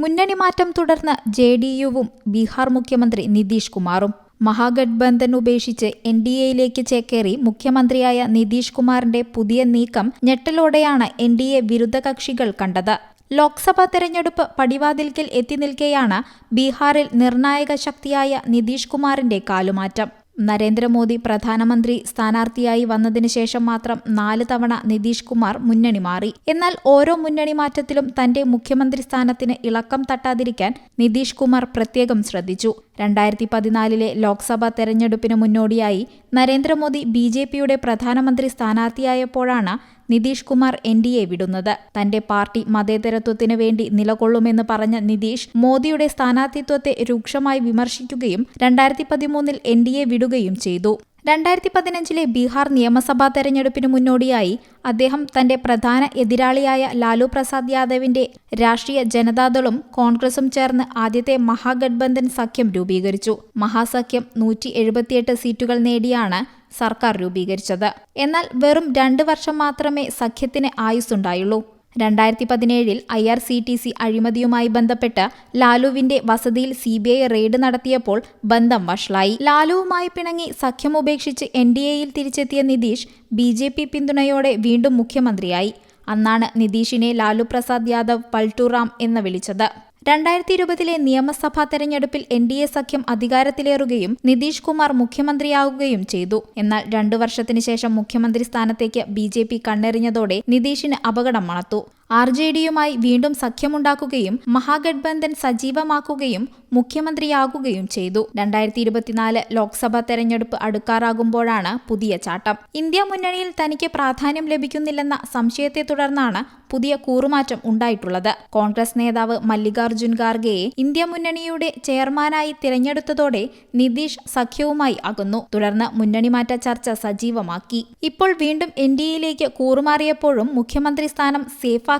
മുന്നണി മാറ്റം തുടർന്ന് ജെ ഡി യുവും ബീഹാർ മുഖ്യമന്ത്രി നിതീഷ് കുമാറും. മഹാഗഡ്ബന്ധൻ ഉപേക്ഷിച്ച് എൻ ഡി എയിലേക്ക് ചേക്കേറി മുഖ്യമന്ത്രിയായ നിതീഷ് കുമാറിന്റെ പുതിയ നീക്കം ഞെട്ടലോടെയാണ് എൻ ഡി എ വിരുദ്ധ കക്ഷികൾ കണ്ടത്. ലോക്സഭാ തെരഞ്ഞെടുപ്പ് പടിവാതിൽക്കൽ എത്തി നിൽക്കെയാണ് ബീഹാറിൽ നിർണായക ശക്തിയായ നിതീഷ് കുമാറിന്റെ കാലുമാറ്റം. നരേന്ദ്രമോദി പ്രധാനമന്ത്രി സ്ഥാനാർത്ഥിയായി വന്നതിന് ശേഷം മാത്രം നാല് തവണ നിതീഷ് കുമാർ മുന്നണി മാറി. എന്നാൽ ഓരോ മുന്നണി മാറ്റത്തിലും തന്റെ മുഖ്യമന്ത്രി സ്ഥാനത്തിന് ഇളക്കം തട്ടാതിരിക്കാൻ നിതീഷ് കുമാർ പ്രത്യേകം ശ്രദ്ധിച്ചു. രണ്ടായിരത്തി പതിനാലിലെ ലോക്സഭാ തെരഞ്ഞെടുപ്പിന് മുന്നോടിയായി നരേന്ദ്രമോദി ബി ജെ പിയുടെ പ്രധാനമന്ത്രി സ്ഥാനാർത്ഥിയായപ്പോഴാണ് Nitish Kumar N D A വിടുന്നത്. തന്റെ പാർട്ടി മതേതരത്വത്തിനു വേണ്ടി നിലകൊള്ളുമെന്ന് പറഞ്ഞ നിതീഷ് മോദിയുടെ സ്ഥാനാർത്ഥിത്വത്തെ രൂക്ഷമായി വിമർശിക്കുകയും രണ്ടായിരത്തി പതിമൂന്നിൽ എൻ ഡി എ വിടുകയും ചെയ്തു. രണ്ടായിരത്തി പതിനഞ്ചിലെ ബീഹാർ നിയമസഭാ തെരഞ്ഞെടുപ്പിന് മുന്നോടിയായി അദ്ദേഹം തന്റെ പ്രധാന എതിരാളിയായ ലാലു പ്രസാദ് യാദവിന്റെ രാഷ്ട്രീയ ജനതാദളും കോൺഗ്രസും ചേർന്ന് ആദ്യത്തെ മഹാഗഡ്ബന്ധൻ സഖ്യം രൂപീകരിച്ചു. മഹാസഖ്യം നൂറ്റി എഴുപത്തിയെട്ട് സീറ്റുകൾ നേടിയാണ് സർക്കാർ രൂപീകരിച്ചത്. എന്നാൽ വെറും രണ്ട് വർഷം മാത്രമേ സഖ്യത്തിന് ആയുസ്സുണ്ടായുള്ളൂ. രണ്ടായിരത്തി പതിനേഴിൽ I R C T C അഴിമതിയുമായി ബന്ധപ്പെട്ട് ലാലുവിന്റെ വസതിയിൽ സി ബി ഐ റെയ്ഡ് നടത്തിയപ്പോൾ ബന്ധം വഷളായി. ലാലുവുമായി പിണങ്ങി സഖ്യം ഉപേക്ഷിച്ച് എൻ ഡി എയിൽ തിരിച്ചെത്തിയ നിതീഷ് ബി ജെ പി പിന്തുണയോടെ വീണ്ടും മുഖ്യമന്ത്രിയായി. അന്നാണ് നിതീഷിനെ ലാലു പ്രസാദ് യാദവ് പൾട്ടുറാം എന്ന് വിളിച്ചത്. രണ്ടായിരത്തി ഇരുപതിലെ നിയമസഭാ തെരഞ്ഞെടുപ്പിൽ എൻ ഡി എ സഖ്യം അധികാരത്തിലേറുകയും നിതീഷ് കുമാർ മുഖ്യമന്ത്രിയാവുകയും ചെയ്തു. എന്നാൽ രണ്ടു വർഷത്തിനുശേഷം മുഖ്യമന്ത്രി സ്ഥാനത്തേക്ക് ബി ജെ പി കണ്ണെറിഞ്ഞതോടെ നിതീഷിന് അപകടം മണത്തു. ആർ ജെ ഡിയുമായി വീണ്ടും സഖ്യമുണ്ടാക്കുകയും മഹാഗഡ്ബന്ധൻ സജീവമാക്കുകയും മുഖ്യമന്ത്രിയാകുകയും ചെയ്തു. രണ്ടായിരത്തി ഇരുപത്തിനാല് ലോക്സഭാ തെരഞ്ഞെടുപ്പ് അടുക്കാറാകുമ്പോഴാണ് പുതിയ ചാട്ടം. ഇന്ത്യ മുന്നണിയിൽ തനിക്ക് പ്രാധാന്യം ലഭിക്കുന്നില്ലെന്ന സംശയത്തെ തുടർന്നാണ് പുതിയ കൂറുമാറ്റം ഉണ്ടായിട്ടുള്ളത്. കോൺഗ്രസ് നേതാവ് മല്ലികാർജുൻ ഖാർഗെയെ ഇന്ത്യ മുന്നണിയുടെ ചെയർമാനായി തിരഞ്ഞെടുത്തതോടെ നിതീഷ് സഖ്യവുമായി അകന്നു. തുടർന്ന് മുന്നണിമാറ്റ ചർച്ച സജീവമാക്കി. ഇപ്പോൾ വീണ്ടും എൻ ഡി എയിലേക്ക് കൂറുമാറിയപ്പോഴും മുഖ്യമന്ത്രി സ്ഥാനം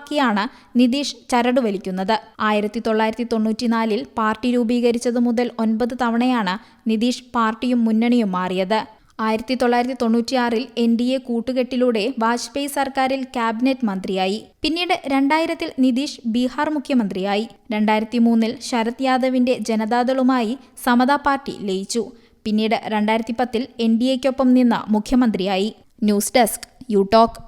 സേഫാക്കിയാണ് നിതീഷ് ചരട് വലിക്കുന്നത്. ആയിരത്തി തൊള്ളായിരത്തി തൊണ്ണൂറ്റിനാലിൽ പാർട്ടി രൂപീകരിച്ചതു മുതൽ ഒൻപത് തവണയാണ് നിതീഷ് പാർട്ടിയും മുന്നണിയും മാറിയത്. ആയിരത്തി തൊള്ളായിരത്തി തൊണ്ണൂറ്റിയാറിൽ എൻ ഡി എ കൂട്ടുകെട്ടിലൂടെ വാജ്പേയി സർക്കാരിൽ ക്യാബിനറ്റ് മന്ത്രിയായി. പിന്നീട് രണ്ടായിരത്തിൽ നിതീഷ് ബീഹാർ മുഖ്യമന്ത്രിയായി. രണ്ടായിരത്തി മൂന്നിൽ ശരത് യാദവിന്റെ ജനതാദളുമായി സമതാ പാർട്ടി ലയിച്ചു. പിന്നീട് രണ്ടായിരത്തി പത്തിൽ എൻ ഡി എക്കൊപ്പം നിന്ന് മുഖ്യമന്ത്രിയായി. News desk you talk